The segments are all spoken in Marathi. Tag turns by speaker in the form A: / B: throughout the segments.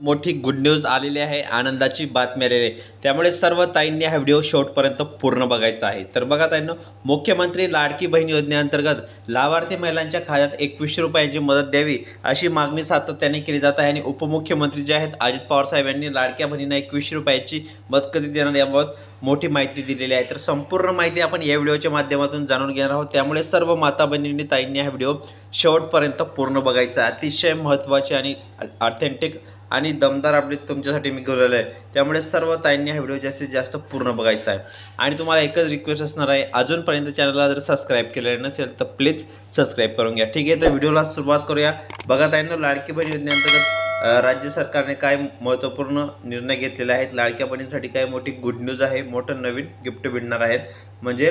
A: मोठी गुड न्यूज आलेली आहे आनंदाची बातमी आलेली आहे. त्यामुळे सर्व ताईंनी हा व्हिडिओ शेवटपर्यंत पूर्ण बघायचा आहे. तर बघा ताईंनो मुख्यमंत्री लाडकी बहीण योजनेअंतर्गत लाभार्थी महिलांच्या खात्यात एकवीसशे रुपयाची मदत द्यावी अशी मागणी सातत्याने केली जात आहे आणि उपमुख्यमंत्री जे आहेत अजित पवार साहेब यांनी लाडक्या बहिणींना एकवीसशे रुपयाची मदत कधी देणार याबाबत मोठी माहिती दिलेली आहे. तर संपूर्ण माहिती आपण या व्हिडिओच्या माध्यमातून जाणून घेणार आहोत. त्यामुळे सर्व माता बहिणींनी ताईंनी हा व्हिडिओ शेवटपर्यंत पूर्ण बघायचा. आहे अतिशय महत्त्वाची आणि ऑथेंटिक आणि दमदार अपडेट तुमच्यासाठी मी घेऊन आहे. त्यामुळे सर्व ताईंनी हा व्हिडिओ जास्तीत जास्त पूर्ण बघायचा आहे. आणि तुम्हाला एकच रिक्वेस्ट असणार आहे अजूनपर्यंत चॅनलला जर सबस्क्राईब केलेलं नसेल तर प्लीज सबस्क्राईब करून घ्या. ठीक आहे तर व्हिडिओला सुरुवात करूया. बघा ताईंना लाडकी बहीण योजनेअंतर्गत राज्य सरकारने काय महत्त्वपूर्ण निर्णय घेतलेले आहेत? लाडक्या बहिणींसाठी काय मोठी गुड न्यूज आहे? मोठं नवीन गिफ्ट मिळणार आहेत. म्हणजे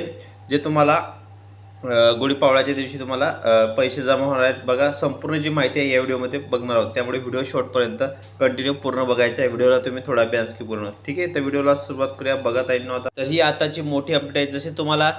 A: जे तुम्हाला गुढीपावळ्याच्या दिवशी तुम्हाला पैसे जमा होणार आहेत. बघा संपूर्ण जी माहिती आहे या व्हिडिओमध्ये बघणार आहोत. त्यामुळे व्हिडिओ शॉर्टपर्यंत कंटिन्यू पूर्ण बघायचा आहे. व्हिडिओला तुम्ही थोडा अभ्यास की पूर्ण. ठीक आहे? तर व्हिडिओला सुरुवात करूया. बघत आहे आता. तर ही आताची मोठी अपडेट आहे. जसे तुम्हाला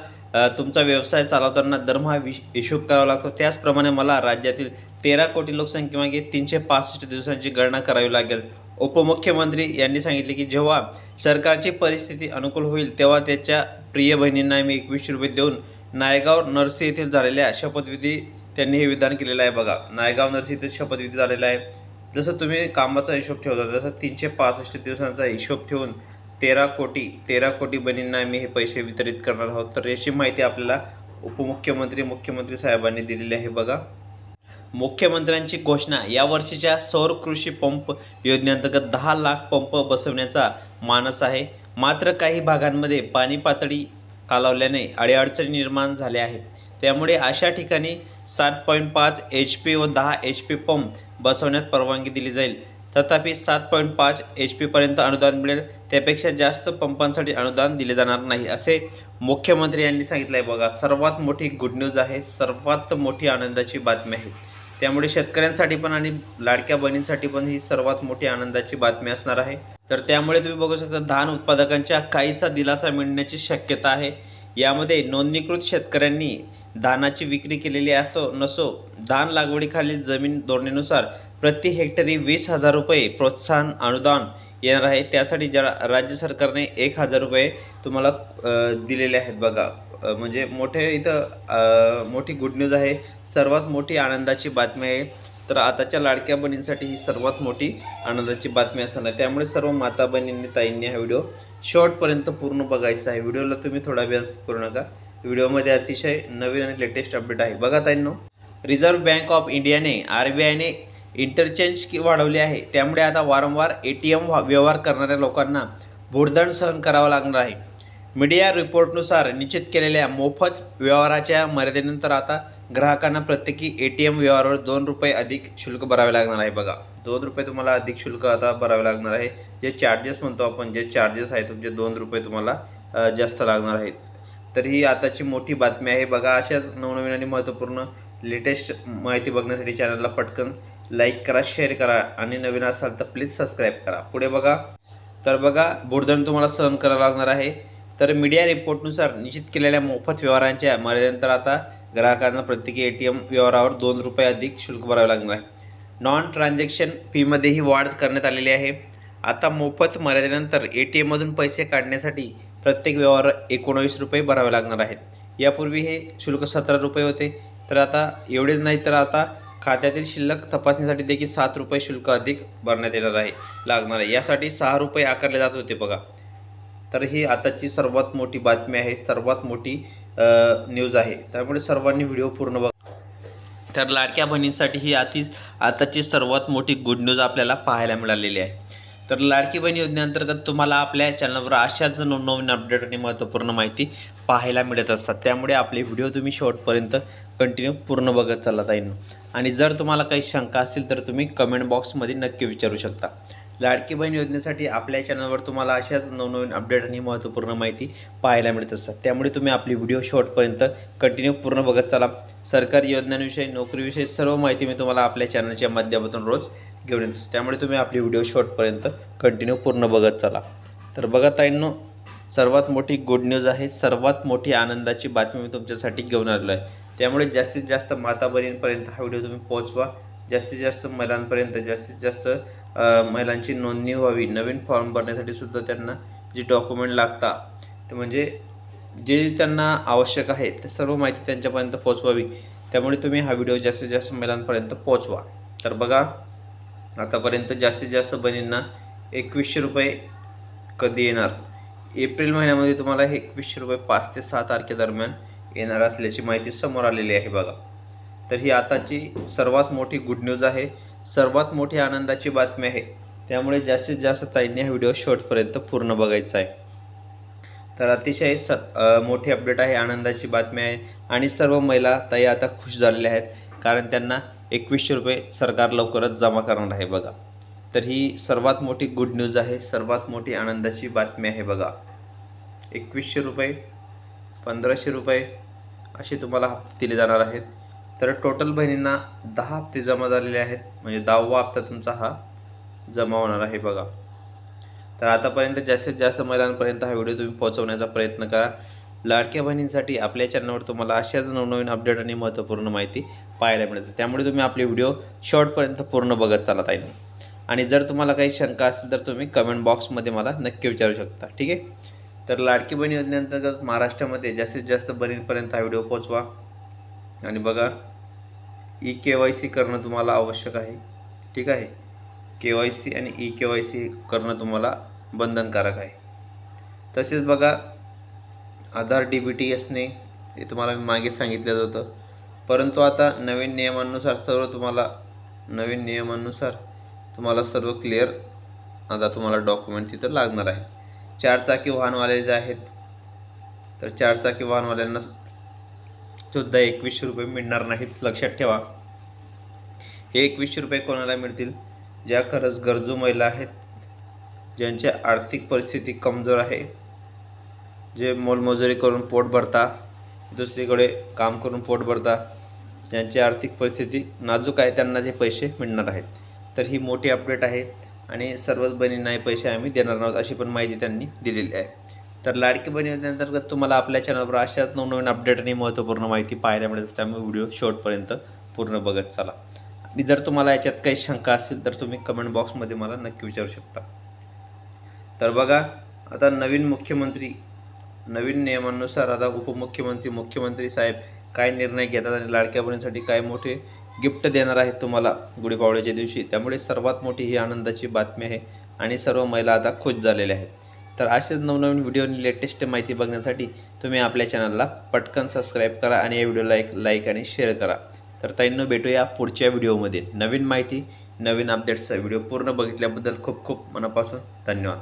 A: तुमचा व्यवसाय चालवताना दरमहा विश हिशोब करावा लागतो. त्याचप्रमाणे मला राज्यातील तेरा कोटी लोकसंख्येमागे तीनशे पासष्ट दिवसांची गणना करावी लागेल. उपमुख्यमंत्री यांनी सांगितले की जेव्हा सरकारची परिस्थिती अनुकूल होईल तेव्हा त्याच्या प्रिय बहिणींना मी एकवीसशे रुपये देऊन नायगाव नरसी येथील झालेल्या शपथविधी त्यांनी हे विधान केलेलं आहे बघा. नायगाव नरसी येथे शपथविधी झालेला आहे. जसं तुम्ही कामाचा हिशोब ठेवता जसं तीनशे पासष्ट दिवसांचा हिशोब ठेवून तेरा कोटी तेरा कोटी बहिणींना आम्ही हे पैसे वितरित करणार आहोत. तर याची माहिती आपल्याला उपमुख्यमंत्री मुख्यमंत्री साहेबांनी दिलेली आहे बघा. मुख्यमंत्र्यांची घोषणा या वर्षीच्या सौर कृषी पंप योजनेअंतर्गत दहा लाख पंप बसवण्याचा मानस आहे. मात्र काही भागांमध्ये पाणी पातळी कालावल्याने अडीअडचणी निर्माण झाल्या आहेत. त्यामुळे अशा ठिकाणी सात पॉईंट पाच एच पी व दहा एच पी पंप बसवण्यात परवानगी दिली जाईल. तथापि सात पॉईंट पाच एच पीपर्यंत अनुदान मिळेल. त्यापेक्षा जास्त पंपांसाठी अनुदान दिले जाणार नाही असे मुख्यमंत्री यांनी सांगितलं आहे बघा सर्वात मोठी गुड न्यूज आहे. सर्वात मोठी आनंदाची बातमी आहे. त्यामुळे शेतकऱ्यांसाठी पण आणि लाडक्या बहिणींसाठी पण ही सर्वात मोठी आनंदाची बातमी असणार आहे. तर त्यामुळे तुम्ही बघू शकता धान उत्पादकांच्या काहीसा दिलासा मिळण्याची शक्यता आहे. यामध्ये नोंदणीकृत शेतकऱ्यांनी धानाची विक्री केलेली असो नसो धान लागवडीखालील जमीन धोरणेनुसार प्रति हेक्टरी वीस हजार रुपये प्रोत्साहन अनुदान येणार आहे. त्यासाठी ज्या राज्य सरकारने एक हजार रुपये तुम्हाला दिलेले आहेत बघा. म्हणजे मोठे इथं मोठी गुड न्यूज आहे. सर्वात मोठी आनंदाची बातमी आहे. तर आताच्या लाडक्या बहिणींसाठी ही सर्वात मोठी आनंदाची बातमी असणार आहे. त्यामुळे सर्व माता बहिणींनी ताईंनी हा व्हिडिओ शॉर्टपर्यंत पूर्ण बघायचा आहे. व्हिडिओला तुम्ही थोडा वेळ करू नका. व्हिडिओमध्ये अतिशय नवीन आणि लेटेस्ट अपडेट आहे. बघा ताईंनो रिझर्व्ह बँक ऑफ इंडियाने आर बी आयने इंटरचेंज की वाढवली आहे. त्यामुळे आता वारंवार ए टी एम व्यवहार करणाऱ्या लोकांना भुर्दंड सहन करावा लागणार आहे. मीडिया रिपोर्टनुसार निश्चित केलेल्या मोफत व्यवहाराच्या मर्यादेनंतर आता ग्राहकांना प्रत्येकी ए टी एम व्यवहारावर दोन रुपये अधिक शुल्क भरावे लागणार आहे. बघा दोन रुपये तुम्हाला अधिक शुल्क आता भरावे लागणार आहे. जे चार्जेस म्हणतो आपण जे चार्जेस आहे तुमचे दोन रुपये तुम्हाला जास्त लागणार आहेत. तर ही आताची मोठी बातमी आहे. बघा अशाच नवनवीन आणि महत्त्वपूर्ण लेटेस्ट माहिती बघण्यासाठी चॅनलला पटकन लाईक करा शेअर करा आणि नवीन असाल तर प्लीज सबस्क्राईब करा. पुढे बघा. तर बघा बुरधण तुम्हाला सहन करावं लागणार आहे. तर मीडिया रिपोर्टनुसार निश्चित केलेल्या मोफत व्यवहारांच्या मर्यादेनंतर आता ग्राहकांना प्रत्येकी ए टी एम व्यवहारावर दोन रुपये अधिक शुल्क भरावे लागणार आहे. नॉन ट्रान्झॅक्शन फीमध्येही वाढ करण्यात आलेली आहे. आता मोफत मर्यादेनंतर ए टी एममधून पैसे काढण्यासाठी प्रत्येक व्यवहार एकोणावीस रुपये भरावे लागणार आहेत. यापूर्वी हे शुल्क सतरा रुपये होते. तर आता एवढेच नाही तर आता खात्यातील शिल्लक तपासण्यासाठी देखील सात रुपये शुल्क अधिक भरण्यात येणार आहे लागणार आहे. यासाठी सहा रुपये आकारले जात होते बघा. तर ही आताची सर्वात मोठी बातमी आहे सर्वात मोठी न्यूज आहे. त्यामुळे सर्वांनी व्हिडिओ पूर्ण बघ. तर लाडक्या बहिणींसाठी ही आती आताची सर्वात मोठी गुड न्यूज आपल्याला पाहायला मिळालेली आहे. तर लाडकी बहीण योजनेअंतर्गत तुम्हाला आपल्या चॅनलवर अशाच नवनवीन अपडेट आणि महत्त्वपूर्ण माहिती पाहायला मिळत असतात. त्यामुळे आपले व्हिडिओ तुम्ही शेवटपर्यंत कंटिन्यू पूर्ण बघत चालला जाईन आणि जर तुम्हाला काही शंका असतील तर तुम्ही कमेंट बॉक्समध्ये नक्की विचारू शकता. लाडकी बहीण योजनेसाठी आपल्या चॅनलवर तुम्हाला अशाच नवनवीन अपडेट आणि महत्त्वपूर्ण माहिती पाहायला मिळत असतात. त्यामुळे तुम्ही आपली व्हिडिओ शॉर्टपर्यंत कंटिन्यू पूर्ण बघत चला. सरकारी योजनांविषयी नोकरीविषयी सर्व माहिती मी तुम्हाला आपल्या चॅनलच्या माध्यमातून रोज घेऊन येत असतो. त्यामुळे तुम्ही आपली व्हिडिओ शॉर्टपर्यंत कंटिन्यू पूर्ण बघत चला. तर बघा ताईंनो सर्वात मोठी गुड न्यूज आहे सर्वात मोठी आनंदाची बातमी मी तुमच्यासाठी घेऊन आलेलो आहे. त्यामुळे जास्तीत जास्त माता बहिणींपर्यंत हा व्हिडिओ तुम्ही पोहोचवा. जास्तीत जास्त महिलांपर्यंत जास्तीत जास्त महिलांची नोंदणी व्हावी. नवीन फॉर्म भरण्यासाठी सुद्धा त्यांना जे डॉक्युमेंट लागतात ते म्हणजे जे त्यांना आवश्यक आहे ते सर्व माहिती त्यांच्यापर्यंत पोचवावी त्यामुळे तुम्ही हा व्हिडिओ जास्तीत जास्त महिलांपर्यंत पोचवा तर बघा आतापर्यंत जास्तीत जास्त बहिणींना एकवीसशे रुपये कधी येणार? एप्रिल महिन्यामध्ये तुम्हाला हे एकवीसशे रुपये पाच ते सहा तारखेदरम्यान येणार असल्याची माहिती समोर आलेली आहे बघा. तर ही आताची सर्वात मोठी गुड न्यूज आहे. सर्वात मोठी आनंदाची बातमी आहे. त्यामुळे जास्तीत जास्त ताईंनी हा व्हिडिओ शेवटपर्यंत पूर्ण बघायचा आहे. तर अतिशय स मोठी अपडेट आहे आनंदाची बातमी आहे. आणि सर्व महिला ताई आता खुश झालेल्या आहेत. कारण त्यांना एकवीसशे रुपये सरकार लवकरच जमा करणार आहे बघा. तर ही सर्वात मोठी गुड न्यूज आहे. सर्वात मोठी आनंदाची बातमी आहे बघा. एकवीसशे रुपये पंधराशे रुपये असे तुम्हाला हप्ते दिले जाणार आहेत. तर टोटल बहिणींना दहा हप्ते जमा झालेले आहेत. म्हणजे दहावा हप्ता तुमचा हा जमा होणार आहे बघा. तर आतापर्यंत जास्तीत जास्त महिलांपर्यंत हा व्हिडिओ तुम्ही पोहोचवण्याचा प्रयत्न करा. लाडक्या बहिणींसाठी आपल्या चॅनलवर तुम्हाला अशाच नवनवीन अपडेट आणि महत्त्वपूर्ण माहिती पाहायला मिळते. त्यामुळे तुम्ही आपले व्हिडिओ शॉर्टपर्यंत पूर्ण बघत चालत आहे. आणि जर तुम्हाला काही शंका असेल तर तुम्ही कमेंट बॉक्समध्ये मला नक्की विचारू शकता. ठीक आहे? तर लाडकी बहिणी योजनेअंतर्गत महाराष्ट्रामध्ये जास्तीत जास्त बहिणींपर्यंत हा व्हिडिओ पोहोचवा. आणि बघा ई के वाय सी करणं तुम्हाला आवश्यक आहे. ठीक आहे? के वाय सी आणि ई के वाय सी करणं तुम्हाला बंधनकारक आहे. तसेच बघा आधार डी बी टी एसने हे तुम्हाला मी मागे सांगितलं होतं. परंतु आता नवीन नियमानुसार सर्व तुम्हाला नवीन नियमानुसार तुम्हाला सर्व क्लिअर आता तुम्हाला डॉक्युमेंट तिथं लागणार आहे. चारचाकी वाहनवाले जे आहेत तर चारचाकी वाहनवाल्यांना सुद्धा एकवीसशे रुपये मिळणार नाहीत. लक्षात ठेवा. हे एकवीसशे रुपये कोणाला मिळतील? ज्या खरंच गरजू महिला आहेत ज्यांची आर्थिक परिस्थिती कमजोर आहे जे मोलमजुरी करून पोट भरता दुसरीकडे काम करून पोट भरता ज्यांची आर्थिक परिस्थिती नाजूक आहे त्यांना जे पैसे मिळणार आहेत. तर ही मोठी अपडेट आहे आणि सर्वच बहिणींना हे पैसे आम्ही देणार नाहोत अशी पण माहिती त्यांनी दिलेली आहे. तर लाडकी बहीण योजनेअंतर्गत तुम्हाला आपल्या चॅनलवर अशाच नवनवीन अपडेट आणि महत्त्वपूर्ण माहिती पाहायला मिळेल. त्यामुळे व्हिडिओ शेवटपर्यंत पूर्ण बघत चला. आणि जर तुम्हाला याच्यात काही शंका असेल तर तुम्ही कमेंट बॉक्समध्ये मला नक्की विचारू शकता. तर बघा आता नवीन मुख्यमंत्री नवीन नियमानुसार आता उपमुख्यमंत्री मुख्यमंत्री साहेब काय निर्णय घेतात आणि लाडक्या बहिणीसाठी काय मोठे गिफ्ट देणार आहेत तुम्हाला गुढीपावड्याच्या दिवशी? त्यामुळे सर्वात मोठी ही आनंदाची बातमी आहे आणि सर्व महिला आता खुश झालेल्या आहेत. तर असेच नवनवीन व्हिडिओ आणि लेटेस्ट माहिती बघण्यासाठी तुम्ही आपल्या चॅनलला पटकन सबस्क्राईब करा आणि या व्हिडिओला एक लाईक आणि शेअर करा. तर ताईंनो भेटूया पुढच्या व्हिडिओमध्ये नवीन माहिती नवीन अपडेट्सचा व्हिडिओ पूर्ण बघितल्याबद्दल खूप खूप मनापासून धन्यवाद.